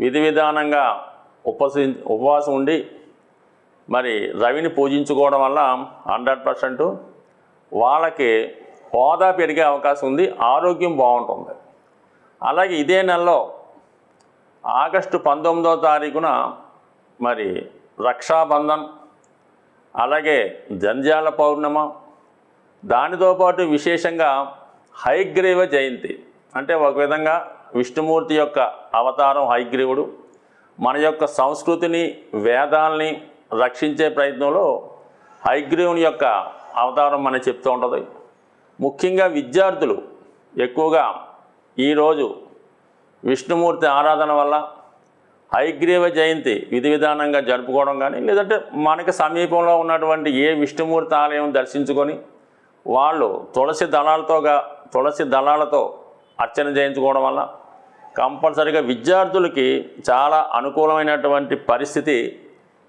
విధి విధానంగా ఉపసి ఉపవాసం ఉండి మరి రవిని పూజించుకోవడం వల్ల హండ్రెడ్ పర్సెంట్ వాళ్ళకి హోదా పెరిగే అవకాశం ఉంది ఆరోగ్యం బాగుంటుంది. అలాగే ఇదే నెలలో ఆగస్టు పంతొమ్మిదవ తారీఖున మరి రక్షాబంధన్ అలాగే జంజాల పౌర్ణమ దానితో పాటు విశేషంగా హైగ్రీవ జయంతి అంటే ఒక విధంగా విష్ణుమూర్తి యొక్క అవతారం హైగ్రీవుడు. మన యొక్క సంస్కృతిని వేదాల్ని రక్షించే ప్రయత్నంలో హైగ్రీవుని యొక్క అవతారం మనం చెప్తూ ఉంటుంది. ముఖ్యంగా విద్యార్థులు ఎక్కువగా ఈరోజు విష్ణుమూర్తి ఆరాధన వల్ల హైగ్రీవ జయంతి విధి విధానంగా జరుపుకోవడం కానీ లేదంటే మనకి సమీపంలో ఉన్నటువంటి ఏ విష్ణుమూర్తి ఆలయం దర్శించుకొని వాళ్ళు తులసి దళాలతోగా తులసి దళాలతో అర్చన చేయించుకోవడం వల్ల కంపల్సరిగా విద్యార్థులకి చాలా అనుకూలమైనటువంటి పరిస్థితి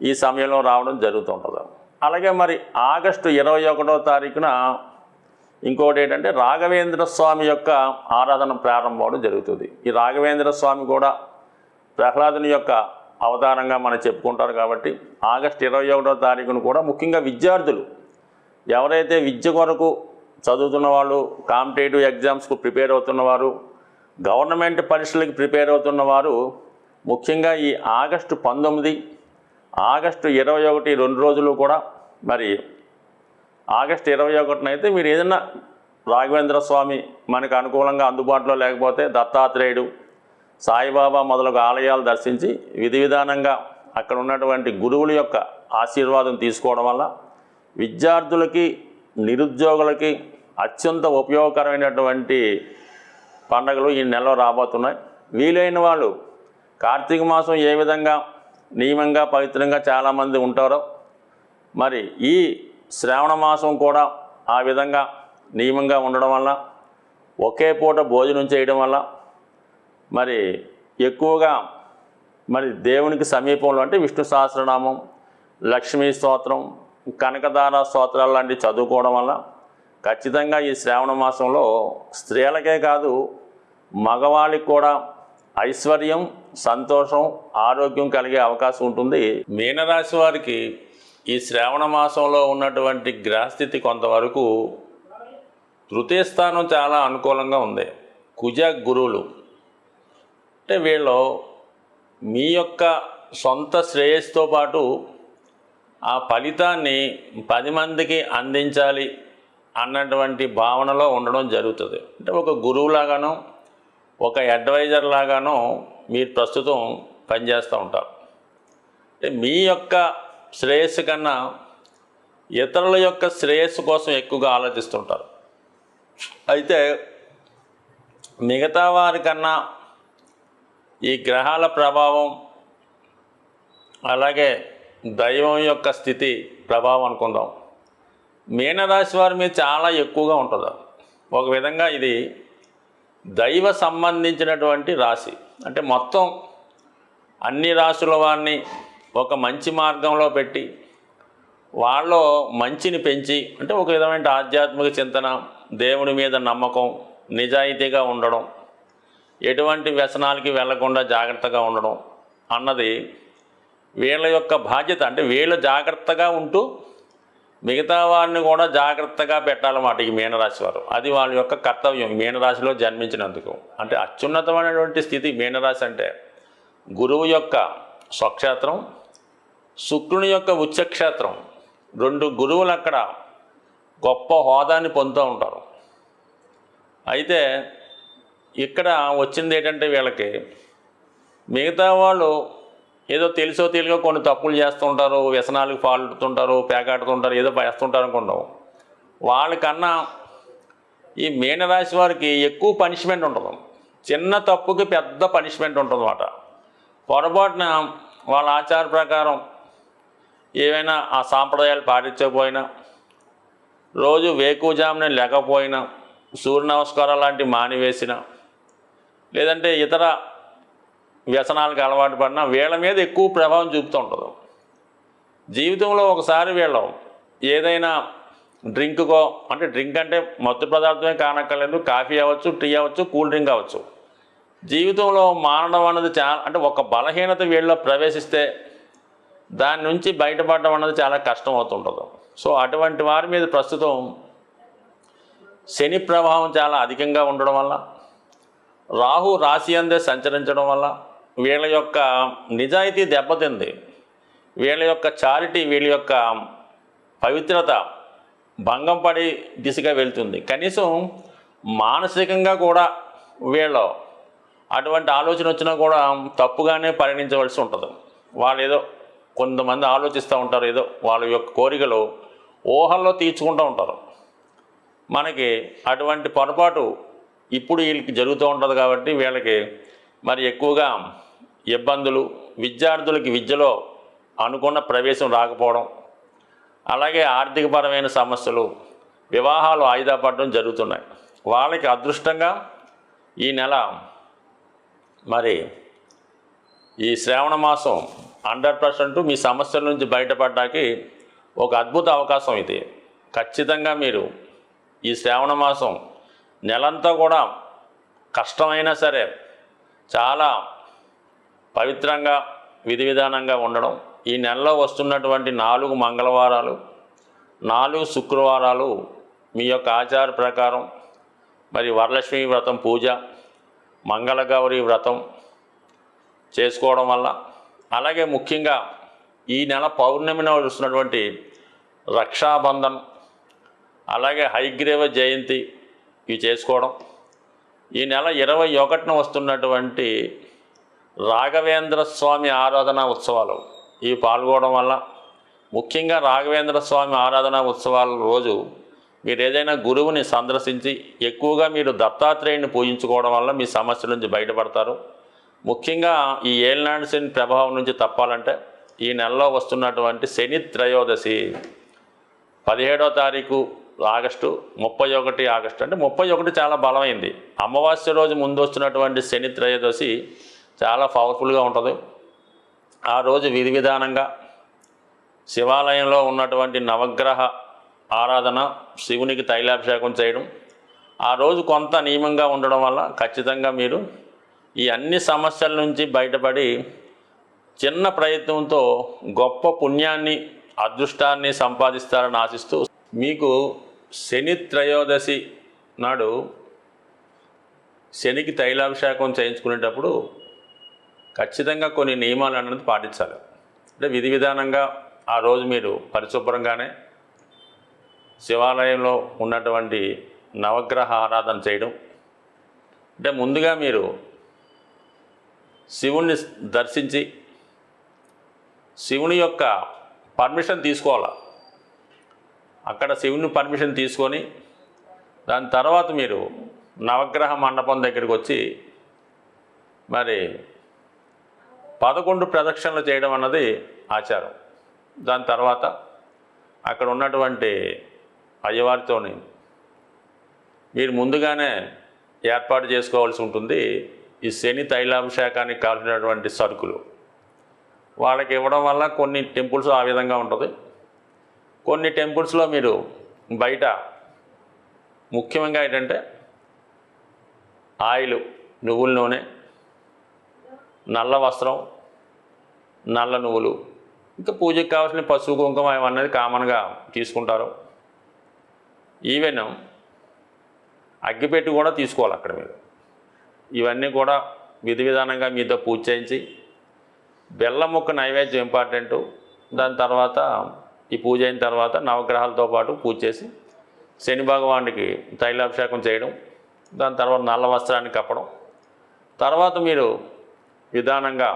ఈ సమయంలో రావడం జరుగుతుంటుంది. అలాగే మరి ఆగస్టు ఇరవై ఒకటో తారీఖున ఇంకోటి ఏంటంటే రాఘవేంద్ర స్వామి యొక్క ఆరాధన ప్రారంభం అవడం జరుగుతుంది. ఈ రాఘవేంద్ర స్వామి కూడా ప్రహ్లాదుని యొక్క అవతారంగా మనం చెప్పుకుంటారు కాబట్టి ఆగస్టు ఇరవై ఒకటో తారీఖున కూడా ముఖ్యంగా విద్యార్థులు ఎవరైతే విద్య కొరకు చదువుతున్న వాళ్ళు కాంపిటేటివ్ ఎగ్జామ్స్కు ప్రిపేర్ అవుతున్నవారు గవర్నమెంట్ పరీక్షలకు ప్రిపేర్ అవుతున్న వారు ముఖ్యంగా ఈ ఆగస్టు పంతొమ్మిది ఆగస్టు ఇరవై ఒకటి రెండు రోజులు కూడా మరి ఆగస్టు ఇరవై ఒకటిన అయితే మీరు ఏదైనా రాఘవేంద్ర స్వామి మనకు అనుకూలంగా అందుబాటులో లేకపోతే దత్తాత్రేయుడు సాయిబాబా మొదలగు ఆలయాలు దర్శించి విధి విధానంగా అక్కడ ఉన్నటువంటి గురువుల యొక్క ఆశీర్వాదం తీసుకోవడం వల్ల విద్యార్థులకి నిరుద్యోగులకి అత్యంత ఉపయోగకరమైనటువంటి పండగలు ఈ నెలలో రాబోతున్నాయి. వీలైన వాళ్ళు కార్తీక మాసం ఏ విధంగా నియమంగా పవిత్రంగా చాలామంది ఉంటారో మరి ఈ శ్రావణ మాసం కూడా ఆ విధంగా నియమంగా ఉండడం వల్ల ఒకే పూట భోజనం చేయడం వల్ల మరి ఎక్కువగా మరి దేవునికి సమీపంలో అంటే విష్ణు సహస్రనామం లక్ష్మీ స్తోత్రం కనకదార స్తోత్రాలు లాంటివి చదువుకోవడం వల్ల ఖచ్చితంగా ఈ శ్రావణ మాసంలో స్త్రీలకే కాదు మగవాళ్ళకి కూడా ఐశ్వర్యం సంతోషం ఆరోగ్యం కలిగే అవకాశం ఉంటుంది. మీనరాశి వారికి ఈ శ్రావణ మాసంలో ఉన్నటువంటి గ్రహస్థితి కొంతవరకు తృతీయ స్థానం చాలా అనుకూలంగా ఉంది. కుజ గురువులు అంటే వీళ్ళు మీ యొక్క సొంత శ్రేయస్సుతో పాటు ఆ ఫలితాన్ని పది మందికి అందించాలి అన్నటువంటి భావనలో ఉండడం జరుగుతుంది. అంటే ఒక గురువులాగానో ఒక అడ్వైజర్ లాగాను మీరు ప్రస్తుతం పనిచేస్తూ ఉంటారు. అంటే మీ యొక్క శ్రేయస్సు కన్నా ఇతరుల యొక్క శ్రేయస్సు కోసం ఎక్కువగా ఆలోచిస్తుంటారు అయితే మిగతా వారికన్నా ఈ గ్రహాల ప్రభావం అలాగే దైవం యొక్క స్థితి ప్రభావం అనుకుందాం. మీనరాశి వారి మీద చాలా ఎక్కువగా ఉంటుంది. ఒక విధంగా ఇది దైవ సంబంధించినటువంటి రాశి. అంటే మొత్తం అన్ని రాశుల వారిని ఒక మంచి మార్గంలో పెట్టి వాళ్ళు మంచిని పెంచి అంటే ఒక విధమైన ఆధ్యాత్మిక చింతన దేవుని మీద నమ్మకం నిజాయితీగా ఉండడం ఎటువంటి వ్యసనాలకి వెళ్ళకుండా జాగ్రత్తగా ఉండడం అన్నది వీళ్ళ యొక్క బాధ్యత. అంటే వీళ్ళు జాగ్రత్తగా ఉంటూ మిగతా వారిని కూడా జాగ్రత్తగా పెట్టాలన్నమాట ఈ మీనరాశి వారు అది వాళ్ళ యొక్క కర్తవ్యం మీనరాశిలో జన్మించినందుకు. అంటే అత్యున్నతమైనటువంటి స్థితి మీనరాశి అంటే గురువు యొక్క స్వక్షేత్రం శుక్రుని యొక్క ఉచ్చక్షేత్రం. రెండు గురువులు అక్కడ గొప్ప హోదాని పొందుతూ ఉంటారు. అయితే ఇక్కడ వచ్చింది ఏంటంటే వీళ్ళకి మిగతా వాళ్ళు ఏదో తెలుసో తెలియకో కొన్ని తప్పులు చేస్తుంటారు వ్యసనాలకు పాల్పడుతుంటారు పేకాడుతుంటారు ఏదో వేస్తుంటారు అనుకుంటాం. వాళ్ళకన్నా ఈ మీనరాశి వారికి ఎక్కువ పనిష్మెంట్ ఉంటుంది. చిన్న తప్పుకి పెద్ద పనిష్మెంట్ ఉంటుంది అన్నమాట. పొరపాటున వాళ్ళ ఆచార ప్రకారం ఏవైనా ఆ సాంప్రదాయాలు పాటించకపోయినా రోజు వేకుజామున లేకపోయినా సూర్య నమస్కారం లాంటివి మానివేసిన లేదంటే ఇతర వ్యసనాలకు అలవాటు పడినా వీళ్ళ మీద ఎక్కువ ప్రభావం చూపుతుంటుంది. జీవితంలో ఒకసారి వీళ్ళం ఏదైనా డ్రింక్కో అంటే డ్రింక్ అంటే మత్తు పదార్థమే కానక్కర్లేదు కాఫీ అవ్వచ్చు టీ అవ్వచ్చు కూల్ డ్రింక్ అవ్వచ్చు. జీవితంలో మానడం అన్నది చాలా అంటే ఒక బలహీనత వీళ్ళలో ప్రవేశిస్తే దాని నుంచి బయటపడడం అన్నది చాలా కష్టం అవుతుంటుంది సో అటువంటి వారి మీద ప్రస్తుతం శని ప్రభావం చాలా అధికంగా ఉండడం వల్ల రాహు రాశి అందే సంచరించడం వల్ల వీళ్ళ యొక్క నిజాయితీ దెబ్బతింది. వీళ్ళ యొక్క చారిటీ వీళ్ళ యొక్క పవిత్రత భంగం పడి దిశగా వెళ్తుంది. కనీసం మానసికంగా కూడా వీళ్ళు అటువంటి ఆలోచన వచ్చినా కూడా తప్పుగానే పరిగణించవలసి ఉంటుంది. వాళ్ళు ఏదో కొంతమంది ఆలోచిస్తూ ఉంటారు ఏదో వాళ్ళ యొక్క కోరికలు ఊహల్లో తీర్చుకుంటూ ఉంటారు. మనకి అటువంటి పొరపాటు ఇప్పుడు వీళ్ళకి జరుగుతూ ఉంటుంది కాబట్టి వీళ్ళకి మరి ఎక్కువగా ఇబ్బందులు విద్యార్థులకి విద్యలో అనుకున్న ప్రవేశం రాకపోవడం అలాగే ఆర్థికపరమైన సమస్యలు వివాహాలు వాయిదా పడడం జరుగుతున్నాయి. వాళ్ళకి అదృష్టంగా ఈ నెల మరి ఈ శ్రావణ మాసం హండ్రెడ్ పర్సెంట్ మీ సమస్యల నుంచి బయటపడడానికి ఒక అద్భుత అవకాశం ఇది. ఖచ్చితంగా మీరు ఈ శ్రావణ మాసం నెలంతా కూడా కష్టమైనా సరే చాలా పవిత్రంగా విధి విధానంగా ఉండడం. ఈ నెలలో వస్తున్నటువంటి నాలుగు మంగళవారాలు నాలుగు శుక్రవారాలు మీ యొక్క ఆచార ప్రకారం. మరి వరలక్ష్మి వ్రతం పూజ మంగళగౌరి వ్రతం చేసుకోవడం వల్ల. అలాగే ముఖ్యంగా ఈ నెల పౌర్ణమిన వస్తున్నటువంటి రక్షాబంధన్ అలాగే హైగ్రీవ జయంతి ఇవి చేసుకోవడం. ఈ నెల ఇరవై ఒకటిన వస్తున్నటువంటి రాఘవేంద్ర స్వామి ఆరాధన ఉత్సవాలు ఇవి పాల్గొనడం వల్ల ముఖ్యంగా రాఘవేంద్ర స్వామి ఆరాధన ఉత్సవాల రోజు మీరు ఏదైనా గురువుని సందర్శించి ఎక్కువగా మీరు దత్తాత్రేయుని పూజించుకోవడం వల్ల మీ సమస్యల నుంచి బయటపడతారు. ముఖ్యంగా ఈ ఏలినాడు శని ప్రభావం నుంచి తప్పాలంటే ఈ నెలలో వస్తున్నటువంటి శని త్రయోదశి పదిహేడో తారీఖు ఆగస్టు ముప్పై ఒకటి ఆగస్టు అంటే ముప్పై ఒకటి చాలా బలమైంది. అమావాస్య రోజు ముందు వస్తున్నటువంటి శని త్రయోదశి చాలా పవర్ఫుల్గా ఉంటుంది. ఆ రోజు విధి విధానంగా శివాలయంలో ఉన్నటువంటి నవగ్రహ ఆరాధన శివునికి తైలాభిషేకం చేయడం ఆ రోజు కొంత నియమంగా ఉండడం వల్ల ఖచ్చితంగా మీరు ఈ అన్ని సమస్యల నుంచి బయటపడి చిన్న ప్రయత్నంతో గొప్ప పుణ్యాన్ని అదృష్టాన్ని సంపాదిస్తారని ఆశిస్తూ మీకు శని త్రయోదశి నాడు శనికి తైలాభిషేకం చేయించుకునేటప్పుడు ఖచ్చితంగా కొన్ని నియమాలు అనేది పాటించాలి. అంటే విధి విధానంగా ఆ రోజు మీరు పరిశుభ్రంగానే శివాలయంలో ఉన్నటువంటి నవగ్రహ ఆరాధన చేయడం. అంటే ముందుగా మీరు శివుణ్ణి దర్శించి శివుని యొక్క పర్మిషన్ తీసుకోవాలి? అక్కడ శివుని పర్మిషన్ తీసుకొని దాని తర్వాత మీరు నవగ్రహ మండపం దగ్గరికి వచ్చి మరి పదకొండు ప్రదక్షిణలు చేయడం అన్నది ఆచారం. దాని తర్వాత అక్కడ ఉన్నటువంటి అయ్యవారితోని మీరు ముందుగానే ఏర్పాటు చేసుకోవాల్సి ఉంటుంది. ఈ శని తైలాభిషేకానికి కావాల్సినటువంటి సరుకులు. వాళ్ళకి ఇవ్వడం వల్ల కొన్ని టెంపుల్స్ ఆ విధంగా ఉంటుంది. కొన్ని టెంపుల్స్లో మీరు బయట ముఖ్యంగా ఏంటంటే ఆయిల్ నువ్వుల నూనె నల్ల వస్త్రం నల్ల నువ్వులు. ఇంకా పూజకు కావాల్సిన పసుపు కుంకుమ ఇవన్నది కామన్గా తీసుకుంటారు. ఈవెన్ అగ్గిపెట్టి కూడా తీసుకోవాలి అక్కడ మీరు. ఇవన్నీ కూడా విధి విధానంగా మీతో పూజ చేయించి బెల్లం ముక్క నైవేద్యం ఇంపార్టెంటు. దాని తర్వాత ఈ పూజ అయిన తర్వాత నవగ్రహాలతో పాటు పూజ చేసి శని భగవానుడికి తైలాభిషేకం చేయడం దాని తర్వాత నల్ల వస్త్రాన్ని కప్పడం. తర్వాత మీరు విధానంగా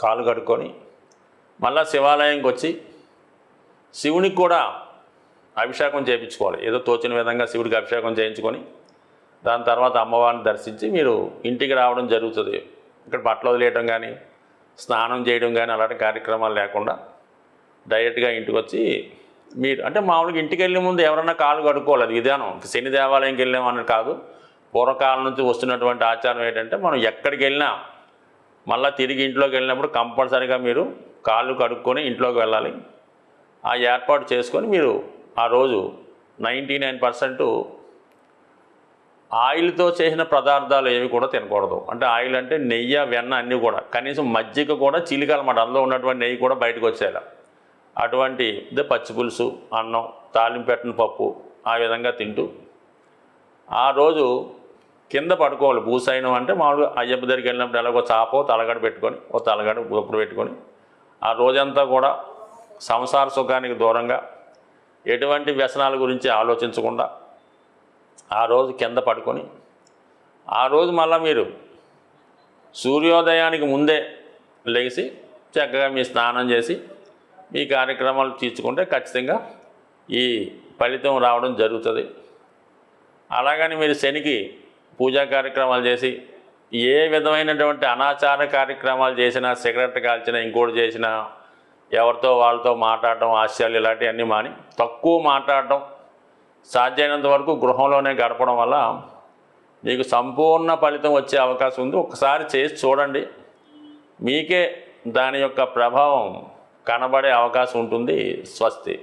కాలు కడుక్కొని మళ్ళా శివాలయంకి వచ్చి శివునికి కూడా అభిషేకం చేయించుకోవాలి. ఏదో తోచిన విధంగా శివుడికి అభిషేకం చేయించుకొని దాని తర్వాత అమ్మవారిని దర్శించి మీరు ఇంటికి రావడం జరుగుతుంది. ఇక్కడ బట్టలు వదిలేయడం కానీ స్నానం చేయడం కానీ అలాంటి కార్యక్రమాలు లేకుండా డైరెక్ట్గా ఇంటికి వచ్చి మీరు అంటే మామూలుగా ఇంటికి వెళ్ళే ముందు ఎవరన్నా కాలు కడుక్కోవాలి అది విధానం శని దేవాలయంకి వెళ్ళామని కాదు. పూర్వకాలం నుంచి వస్తున్నటువంటి ఆచారం ఏంటంటే మనం ఎక్కడికి వెళ్ళినా మళ్ళీ తిరిగి ఇంట్లోకి వెళ్ళినప్పుడు కంపల్సరీగా మీరు కాళ్ళు కడుక్కొని ఇంట్లోకి వెళ్ళాలి. ఆ ఏర్పాటు చేసుకొని మీరు ఆ రోజు నైంటీ నైన్ పర్సెంట్ ఆయిల్తో చేసిన పదార్థాలు ఏవి కూడా తినకూడదు. అంటే ఆయిల్ అంటే నెయ్యి వెన్న అన్నీ కూడా. కనీసం మజ్జిగ కూడా చిలికాలన్నమాట అందులో ఉన్నటువంటి నెయ్యి కూడా బయటకు వచ్చేలా అటువంటి పచ్చి పులుసు అన్నం తాలింపెట్టిన పప్పు ఆ విధంగా తింటూ ఆ రోజు కింద పడుకోవాలి. భూసైనం అంటే మామూలుగా అయ్యప్ప దగ్గరికి వెళ్ళినప్పుడు ఎలాగో చాపో తలగడ పెట్టుకొని ఓ తలగడ గొప్పుడు పెట్టుకొని ఆ రోజంతా కూడా సంసార సుఖానికి దూరంగా ఎటువంటి వ్యసనాల గురించి ఆలోచించకుండా ఆ రోజు కింద పడుకొని ఆ రోజు మళ్ళీ మీరు సూర్యోదయానికి ముందే లేచి చక్కగా మీ స్నానం చేసి మీ కార్యక్రమాలు తీర్చుకుంటే ఖచ్చితంగా ఈ ఫలితం రావడం జరుగుతుంది. అలాగని మీరు శనికి పూజా కార్యక్రమాలు చేసి ఏ విధమైనటువంటి అనాచార కార్యక్రమాలు చేసినా సిగరెట్ కాల్చినా ఇంకోటి చేసినా ఎవరితో వాళ్ళతో మాట్లాడటం ఆశయాలు ఇలాంటివన్నీ మాని తక్కువ మాట్లాడటం సాధ్యమైనంత వరకు గృహంలోనే గడపడం వల్ల మీకు సంపూర్ణ ఫలితం వచ్చే అవకాశం ఉంది. ఒకసారి చేసి చూడండి. మీకే దాని యొక్క ప్రభావం కనబడే అవకాశం ఉంటుంది స్వస్తి.